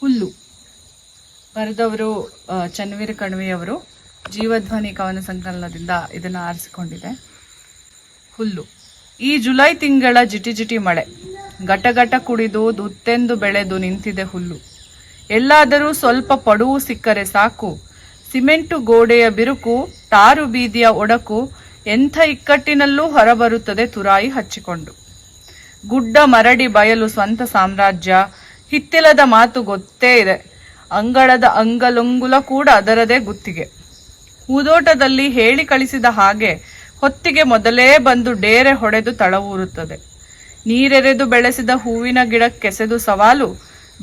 ಹುಲ್ಲು. ಬರೆದವರು ಚನ್ನವೀರ ಕಣ್ವಿಯವರು ಜೀವಧ್ವನಿ ಕವನ ಸಂಕಲನದಿಂದ ಇದನ್ನು ಆರಿಸಿಕೊಂಡಿದೆ. ಹುಲ್ಲು. ಈ ಜುಲೈ ತಿಂಗಳ ಜಿಟಿ ಜಿಟಿ ಮಳೆ. ಗಟಗಟ ಕುಡಿದು ದುತ್ತೆಂದು ಬೆಳೆದು ನಿಂತಿದೆ ಹುಲ್ಲು. ಎಲ್ಲಾದರೂ ಸ್ವಲ್ಪ ಪಡುವು ಸಿಕ್ಕರೆ ಸಾಕು. ಸಿಮೆಂಟು ಗೋಡೆಯ ಬಿರುಕು ತಾರು ಬೀದಿಯ ಒಡಕು, ಎಂಥ ಇಕ್ಕಟ್ಟಿನಲ್ಲೂ ಹೊರಬರುತ್ತದೆ ತುರಾಯಿ ಹಚ್ಚಿಕೊಂಡು. ಗುಡ್ಡ ಮರಡಿ ಬಯಲು ಸ್ವಂತ ಸಾಮ್ರಾಜ್ಯ ಹಿತ್ತಿಲದ ಮಾತು ಗೊತ್ತೇ ಇದೆ. ಅಂಗಳದ ಅಂಗಲೊಂಗುಲ ಕೂಡ ಅದರದೇ ಗುತ್ತಿಗೆ. ಹೂದೋಟದಲ್ಲಿ ಹೇಳಿ ಕಳಿಸಿದ ಹಾಗೆ ಹೊತ್ತಿಗೆ ಮೊದಲೇ ಬಂದು ಡೇರೆ ಹೊಡೆದು ತಳವೂರುತ್ತದೆ. ನೀರೆರೆದು ಬೆಳೆಸಿದ ಹೂವಿನ ಗಿಡಕ್ಕೆಸೆದು ಸವಾಲು,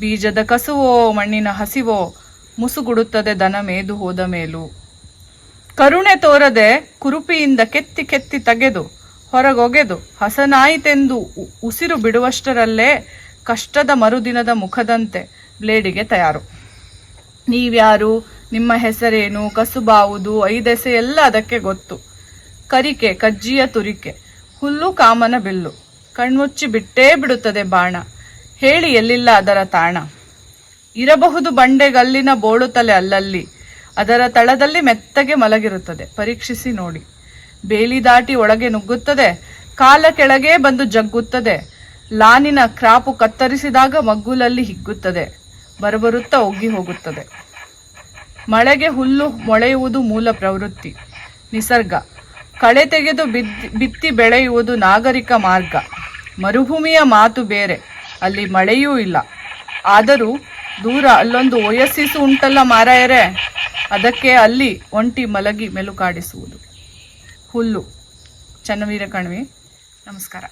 ಬೀಜದ ಕಸುವೋ, ಮಣ್ಣಿನ ಹಸಿವೋ, ಮುಸುಗುಡುತ್ತದೆ ದನ ಮೇದು ಹೋದ ಮೇಲೂ. ಕರುಣೆ ತೋರದೆ ಕುರುಪಿಯಿಂದ ಕೆತ್ತಿ ಕೆತ್ತಿ ತೆಗೆದು, ಹೊರಗೊಗೆದು, ಹಸನಾಯಿತೆಂದು ಉಸಿರು ಬಿಡುವಷ್ಟರಲ್ಲೇ ಕಷ್ಟದ ಮರುದಿನದ ಮುಖದಂತೆ ಬ್ಲೇಡಿಗೆ ತಯಾರು. ನೀವ್ಯಾರು, ನಿಮ್ಮ ಹೆಸರೇನು ಕಸುಬಾವುದು ಐದೆಸೆ ಎಲ್ಲ ಅದಕ್ಕೆ ಗೊತ್ತು. ಕರಿಕೆ, ಕಜ್ಜಿಯ ತುರಿಕೆ, ಹುಲ್ಲು ಕಾಮನ ಬಿಲ್ಲು, ಕಣ್ಮುಚ್ಚಿ ಬಿಟ್ಟೇ ಬಿಡುತ್ತದೆ ಬಾಣ, ಹೇಳಿ ಎಲ್ಲಿಲ್ಲ ಅದರ ತಾಣ. ಇರಬಹುದು ಬಂಡೆಗಲ್ಲಿನ ಬೋಳುತ್ತಲೆ ಅಲ್ಲಲ್ಲಿ, ಅದರ ತಳದಲ್ಲಿ ಮೆತ್ತಗೆ ಮಲಗಿರುತ್ತದೆ, ಪರೀಕ್ಷಿಸಿ ನೋಡಿ. ಬೇಲಿ ದಾಟಿ ಒಳಗೆ ನುಗ್ಗುತ್ತದೆ, ಕಾಲ ಕೆಳಗೆ ಬಂದು ಜಗ್ಗುತ್ತದೆ ಲಾನಿನ ಕ್ರಾಪು ಕತ್ತರಿಸಿದಾಗ ಮಗ್ಗುಲಲ್ಲಿ ಹಿಗ್ಗುತ್ತದೆ. ಬರಬರುತ್ತಾ ಒಗ್ಗಿ ಹೋಗುತ್ತದೆ. ಮಳೆಗೆ ಹುಲ್ಲು ಮೊಳೆಯುವುದು ಮೂಲ ಪ್ರವೃತ್ತಿ. ನಿಸರ್ಗ. ಕಳೆ ತೆಗೆದು ಬಿತ್ತಿ ಬೆಳೆಯುವುದು ನಾಗರಿಕ ಮಾರ್ಗ. ಮರುಭೂಮಿಯ ಮಾತು ಬೇರೆ. ಅಲ್ಲಿ ಮಳೆಯೂ ಇಲ್ಲ. ಆದರೂ ದೂರ ಅಲ್ಲೊಂದು ವಯಸ್ಸಿಸು ಉಂಟಲ್ಲ ಮಾರಾಯರೆ? ಅದಕ್ಕೆ ಅಲ್ಲಿ ಒಂಟಿ ಮಲಗಿ ಮೆಲುಕಾಡಿಸುವುದು. ಹುಲ್ಲು. ಚನ್ನವೀರ ಕಣ್ವಿ, ನಮಸ್ಕಾರ.